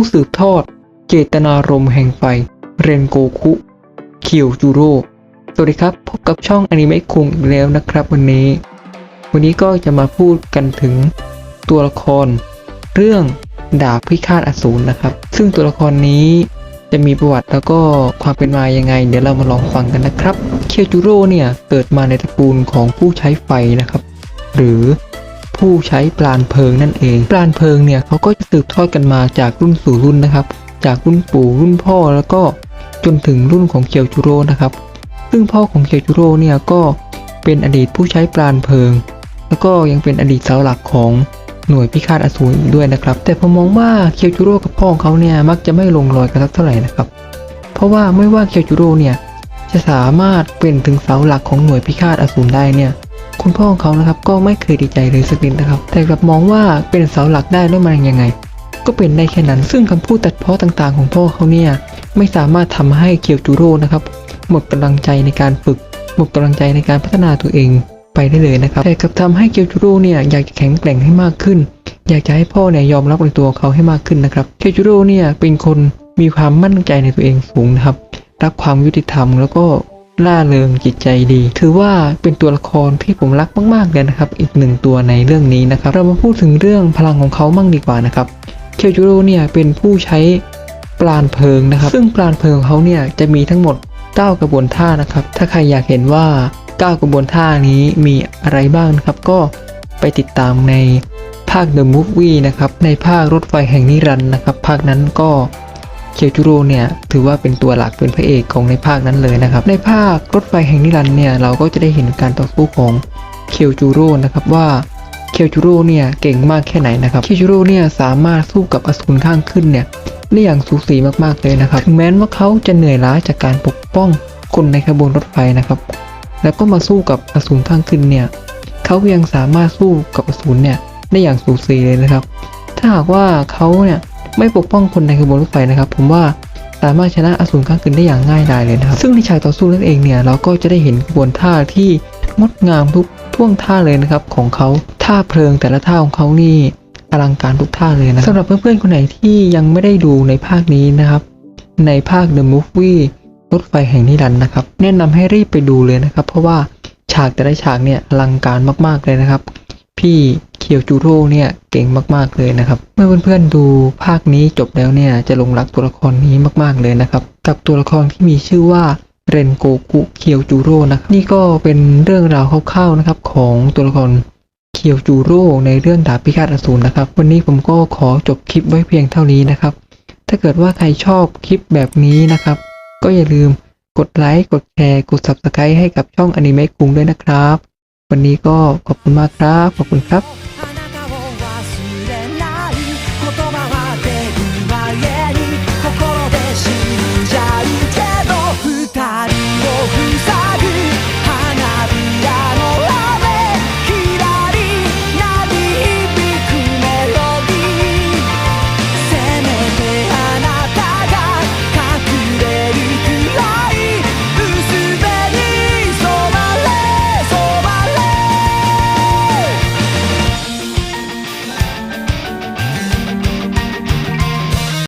ผู้สืบทอด เจตนารมณ์แห่งไฟ เรนโกคุเคียวจูโร่สวัสดีครับ พบกับช่องอนิเมะคุงอีกแล้วนะครับวันนี้ วันนี้ก็จะมาพูดกันถึงตัวละคร เรื่องดาบพิฆาตอสูรนะครับ ซึ่งตัวละครนี้จะมีประวัติแล้วก็ความเป็นมายังไง เดี๋ยวเรามาลองฟังกันนะครับ เคียวจูโร่เนี่ยเกิดมาในตระกูลของผู้ใช้ไฟนะครับ หรือ ผู้ใช้ปราณเพลิงนั่นเอง ปราณเพลิงเนี่ยเขาก็จะสืบทอดกันมาจากรุ่นสู่รุ่นนะครับ จากรุ่นปู่รุ่นพ่อแล้วก็จนถึงรุ่นของเคียวจูโร่นะครับ ซึ่งพ่อของเคียวจูโร่เนี่ยก็เป็นอดีตผู้ใช้ปราณเพลิง แล้วก็ยังเป็นอดีตเสาหลักของหน่วยพิฆาตอสูรด้วยนะครับ แต่ผมมองว่าเคียวจูโร่กับพ่อของเขาเนี่ยมักจะไม่ลงรอยกันสักเท่าไหร่นะครับ เพราะว่าไม่ว่าเคียวจูโร่เนี่ยจะสามารถเป็นถึงเสาหลักของหน่วยพิฆาตอสูรได้เนี่ย คุณพ่อของเขานะครับก็ไม่เคยดีใจเลยสักนิดนะครับ แต่กลับมองว่าเป็นเสาหลักได้แล้วมันยังไง ก็เป็นได้แค่นั้นซึ่งคำพูดตัดเพ้อต่างๆ ของพ่อเขาเนี่ยไม่สามารถทำให้เคียวจูโร่นะครับหมดกำลังใจในการฝึก หมดกำลังใจในการพัฒนาตัวเองไปได้เลยนะครับแต่กลับทำให้เคียวจูโร่เนี่ยอยากจะแข็งแกร่งให้มากขึ้น อยากจะให้พ่อเนี่ยยอมรับในตัวเขาให้มากขึ้นนะครับเคียวจูโร่เนี่ยเป็นคนมีความมั่นใจในตัวเองสูงนะครับรักความยุติธรรมแล้วก็ ล่าเริงจิตใจดี ถือว่าเป็นตัวละครที่ผมรักมากๆเลยนะครับ อีกหนึ่งตัวในเรื่องนี้นะครับ เรามาพูดถึงเรื่องพลังของเขามั่งดีกว่านะครับ เคียวจูโร่เนี่ยเป็นผู้ใช้ปราณเพลิงนะครับ ซึ่งปราณเพลิงของเขาเนี่ยจะมีทั้งหมด 9 กระบวนท่านะครับ ถ้าใครอยากเห็นว่า 9 กระบวนท่านี้มีอะไรบ้างนะครับ ก็ไปติดตามในภาค The Movie นะครับ ในภาครถไฟแห่งนิรันดร์นะครับ ภาคนั้นก็ เคียวจูโร่เนี่ยถือว่าเป็นตัวหลักเป็นพระเอกของในภาคนั้นเลยนะครับ ในภาครถไฟแห่งนิรันดร์เนี่ยเราก็จะได้เห็นการต่อสู้ของเคียวจูโร่นะครับว่าเคียวจูโร่เนี่ยเก่งมากแค่ไหนนะครับเคียวจูโร่เนี่ยสามารถสู้กับอสูรข้างขึ้นเนี่ยได้อย่างสูสีมากๆเลยนะครับถึงแม้ว่าเขาจะเหนื่อยล้าจากการปกป้องคนในขบวนรถไฟนะครับ แล้วก็มาสู้กับอสูรข้างขึ้นเนี่ยเขายังสามารถสู้กับอสูรเนี่ยได้อย่างสูสีเลยนะครับ ถ้าหากว่าเขาเนี่ย ไม่ปกป้องคนในขบวนรถไฟนะครับ ผมว่าสามารถชนะอสูรข้างขึ้นได้อย่างง่ายดายเลยนะครับ ซึ่งในฉากต่อสู้นั่นเองเนี่ยเราก็จะได้เห็นกระบวนท่าที่งดงามทุกท่วงท่าเลยนะครับของเขาท่าเพลิงแต่ละท่าของเขานี่อลังการทุกท่าเลยนะสำหรับเพื่อนๆคนไหนที่ยังไม่ได้ดูในภาคนี้นะครับ ในภาค The Movie รถไฟแห่งนิรันดร์นะครับ แนะนำให้รีบไปดูเลยนะครับ เพราะว่าฉากแต่ละฉากเนี่ยอลังการมากๆเลยนะครับ พี่ คียวจูโร่เนี่ยเก่งมาก ๆเลยนะครับ เมื่อเพื่อนๆดูภาคนี้จบแล้วเนี่ยจะหลงรักตัวละครนี้มากๆเลยนะครับ กับตัวละครที่มีชื่อว่าเรนโกกุเคียวจูโร่นะครับนี่ก็เป็นเรื่องราวคร่าวๆนะครับของตัวละครเคียวจูโร่ในเรื่องดาบพิฆาตอสูรนะครับ วันนี้ผมก็ขอจบคลิปไว้เพียงเท่านี้นะครับ ถ้าเกิดว่าใครชอบคลิปแบบนี้นะครับ ก็อย่าลืมกดไลค์กดแชร์กด Subscribe ให้กับช่องอนิเมะคุงด้วยนะครับ วันนี้ก็ขอบคุณมากครับ ขอบคุณครับ